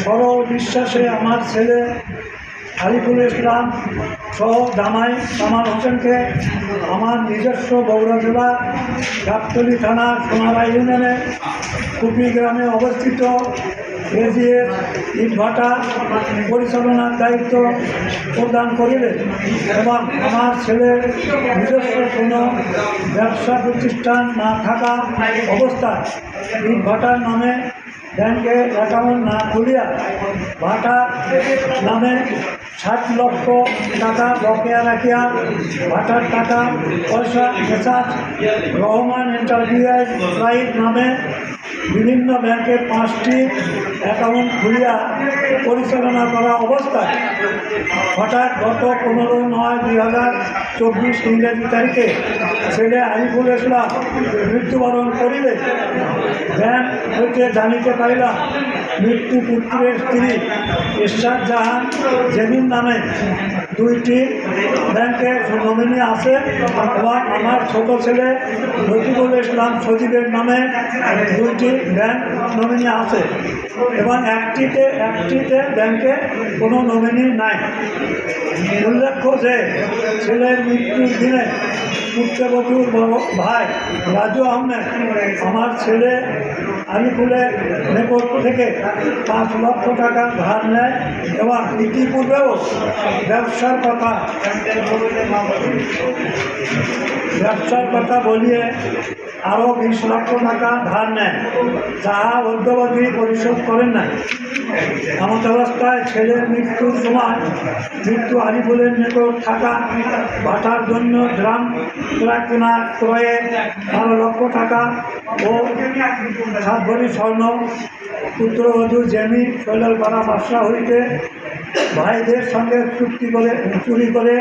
সরল বিশ্বাসে আমার ছেলে আলিফুল ইসলাম সহ দামাই কামাল হোসেনকে আমার নিজস্ব বগুড়া জেলার গাবতলী থানার সোনারা ইউনিয়নে কুপি গ্রামে অবস্থিত এজিএস ইটভাটা পরিচালনার দায়িত্ব প্রদান করিলেন এবং আমার ছেলের নিজস্ব কোনো ব্যবসা প্রতিষ্ঠান না থাকা অবস্থায় ইটভাটার নামে ব্যাংকে অ্যাকাউন্ট না খুলিয়া ভাটা নামে ষাট লক্ষ টাকা বকেয়া রাখিয়া ভাটার টাকা পয়সা মেসাজ, রহমান এন্টারপ্রাইজ নামে বিভিন্ন ব্যাংকে পাঁচটি অ্যাকাউন্ট খুলিয়া পরিচালনা করা অবস্থায় হঠাৎ গত পনেরো নয় দুই হাজার চব্বিশ ইংরেজি তারিখে ছেলে আরিফুল ইসলাম মৃত্যুবরণ করিলে। ব্যাংক হইতে জানিতে পাইলাম মৃত্যু পুত্রের স্ত্রী ঈশ্বর জাহান যেদিন নামে। দুইটি ব্যাংকের নমিনি আছে। এবং আমার ছোট ছেলে রফিকুল ইসলাম সজীবের নামে দুইটি ব্যাংক নমিনি আছে। এবং একটিতে একটিতে ব্যাংকে কোনো নমিনি নাই। উল্লেখ্য যে, ছেলের মৃত্যুর দিনে পুত্রবধূর ভাই রাজু আহমেদ, আমার ছেলে আলিপুরের নিকট থেকে পাঁচ লক্ষ টাকা ধার নেয় এবং ইতিপূর্বেও ব্যবসার কথা ব্যবসার কথা বলিয়ে আরও বিশ লক্ষ টাকা ধার নেয় যাহা অদ্যবধি পরিশোধ করেন নাই। এমন অবস্থায় ছেলের মৃত্যুর সময় মৃত্যু আলিপুরের নিকট থাকা বাটার জন্য ড্রাম কেনা ক্রয়ে বারো লক্ষ টাকা ও সাত ভরি স্বর্ণ পুত্রবধূ জেমি শৈলপাড়া বাসা হইতে ভাইদের সঙ্গে চুক্তি করে, চুরি করে।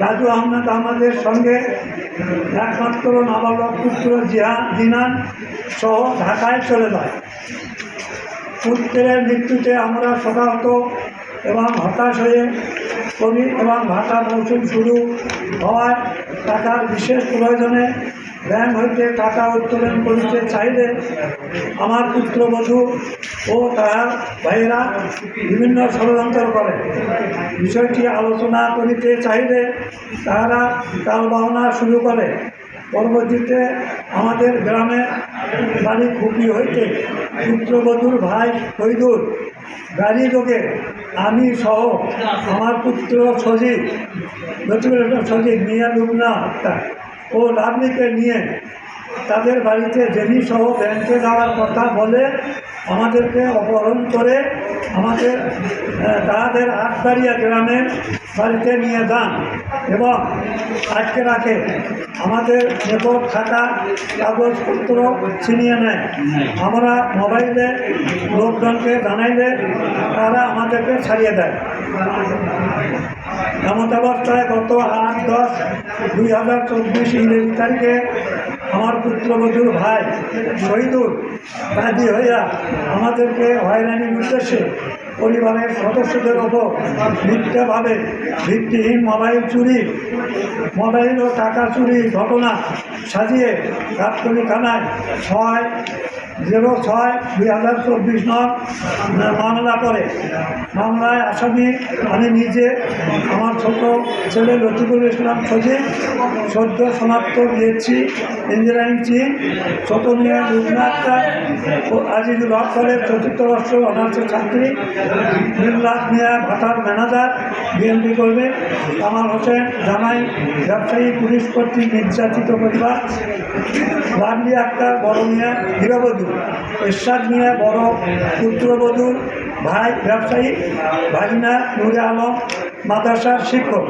রাজু আহমেদ আমাদের সঙ্গে একমাত্র নাবালক পুত্র জিহা, জিনান সহ ঢাকায় চলে যায়। পুত্রের মৃত্যুতে আমরা শোকাহত এবং হতাশ হয়ে কবি এবং ভাটা মৌসুম শুরু হওয়ায় টাকার বিশেষ প্রয়োজনে ব্যাংক হইতে টাকা উত্তোলন করিতে চাইলে আমার পুত্রবধূ ও তাহার ভাইয়েরা বিভিন্ন ষড়যন্ত্র করে। বিষয়টি আলোচনা করিতে চাইলে তাহারা তাল বাহনা শুরু করে। পরবর্তীতে আমাদের গ্রামে বাড়ি খুপি হইতে পুত্রবধূর ভাই শহীদুল, গাড়ি যোগে আমি সহ আমার পুত্র সজীব সজীব মিয়া হত্যা ও লাভলিকে নিয়ে তাদের বাড়িতে জেনি সহ ব্যাংকে যাওয়ার কথা বলে আমাদেরকে অপহরণ করে আমাদের তাদের আটবাড়িয়া গ্রামের বাড়িতে নিয়ে যান এবং আটকে রাখে। আমাদের নিকট খাতা, কাগজপত্র ছিনিয়ে নেয়। আমরা মোবাইলে লোকজনকে জানাইলে তারা আমাদেরকে ছাড়িয়ে দেয়। এমন অবস্থায় গত আট, দশ, দুই হাজার চব্বিশ ইংরেজি তারিখে আমার পুত্রবধূর ভাই শহীদুল বাদী হইয়া আমাদেরকে হয়রানির উদ্দেশ্যে পরিবারের সদস্যদের ওপর মিথ্যাভাবে, ভিত্তিহীন মোবাইল চুরি, মোবাইল ও টাকা চুরি ঘটনা সাজিয়ে গাবতলী থানায় ছয় জিরো ছয় দুই হাজার চব্বিশ নং মামলা করে। মামলায় আসামি, আমি নিজে, আমার ছোট ছেলে লতিফুল ইসলাম সজিব সদ্য সমাপ্ত দিয়েছি ইঞ্জিনিয়ারিং চিন ছোট মেয়ে ও আজিজুল হক কলেজ চতুর্থ বর্ষ অনার্সের ছাত্রী। মিল্লাত মিয়া ভাটার ম্যানেজার, বিএনপি করবে কামাল হোসেন জামাই ব্যবসায়ী, পুলিশ কর্তৃক নির্যাতিত পরিবার লাভলি আক্তার, বড় মিয়া গৃহবধূ এরশাদ মিয়া, বড় পুত্রবধূ ভাই ব্যবসায়ী, ভাগিনা নুরে আলম, মাদ্রাসার শিক্ষক।